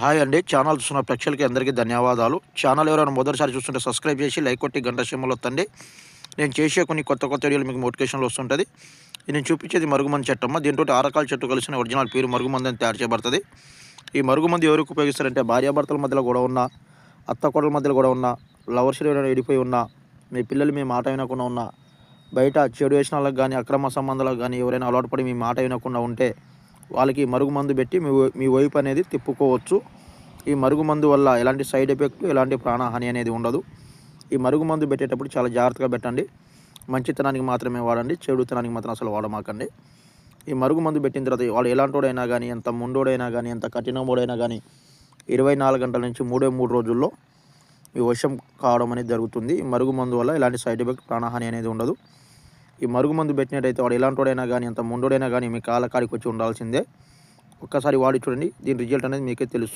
Hi అండి. Channel చూస్తున్న ప్రేక్షకులకి అందరికీ ధన్యవాదాలు. ఛానల్ ఎవరైనా మొదటిసారి చూస్తుంటే సబ్స్క్రైబ్ చేసి లైక్ కొట్టి గంట సింబల్ వస్తుంది నేను చేసే కొన్ని కొత్త కొత్త వీడియోలు మీకు నోటిఫికేషన్లు వస్తుంటుంది. నేను చూపించేది మరుగుమంది చెట్టమ్మ. దీంతో ఆరకాల చెట్టు కలిసిన ఒరిజినల్ పేరు మరుగుమంది అని తయారు చేయబడుతుంది. ఈ మరుగుమంది ఎవరికి ఉపయోగిస్తారంటే భార్యాభర్తల మధ్యలో కూడా ఉన్న అత్త కొడల మధ్యలో కూడా ఉన్న లవర్స్ విడిపోయి ఉన్న మీ పిల్లలు మీ మాట వినకుండా ఉన్న బయట చెడు వేసిన వాళ్ళకి కానీ అక్రమ సంబంధాలకు కానీ ఎవరైనా అలవాటు పడి మీ మాట వినకుండా ఉంటే వాళ్ళకి మరుగుమందు పెట్టి మీ మీ వైపు అనేది తిప్పుకోవచ్చు. ఈ మరుగుమందు వల్ల ఎలాంటి సైడ్ ఎఫెక్ట్ ఎలాంటి ప్రాణహాని అనేది ఉండదు. ఈ మరుగుమందు పెట్టేటప్పుడు చాలా జాగ్రత్తగా పెట్టండి. మంచితనానికి మాత్రమే వాడండి చెడుతనానికి మాత్రం అసలు వాడమాకండి. ఈ మరుగుమందు పెట్టిన తర్వాత వాళ్ళు ఎలాంటోడైనా కానీ ఎంత ముండోడైనా కానీ ఎంత కఠినమోడైనా కానీ ఇరవై నాలుగు గంటల నుంచి మూడే మూడు రోజుల్లో ఈ వశం కావడం అనేది జరుగుతుంది. ఈ మరుగుమందు వల్ల ఎలాంటి సైడ్ ఎఫెక్ట్ ప్రాణహాని అనేది ఉండదు. ఈ మరుగు మందు పెట్టినట్టయితే వాడు ఎలాంటోడైనా కానీ ఎంత ముందుడైనా కానీ మీ కాళ్ళ కాడికి వచ్చి ఉండాల్సిందే. ఒక్కసారి వాడి చూడండి దీని రిజల్ట్ అనేది మీకే తెలుస్తుంది.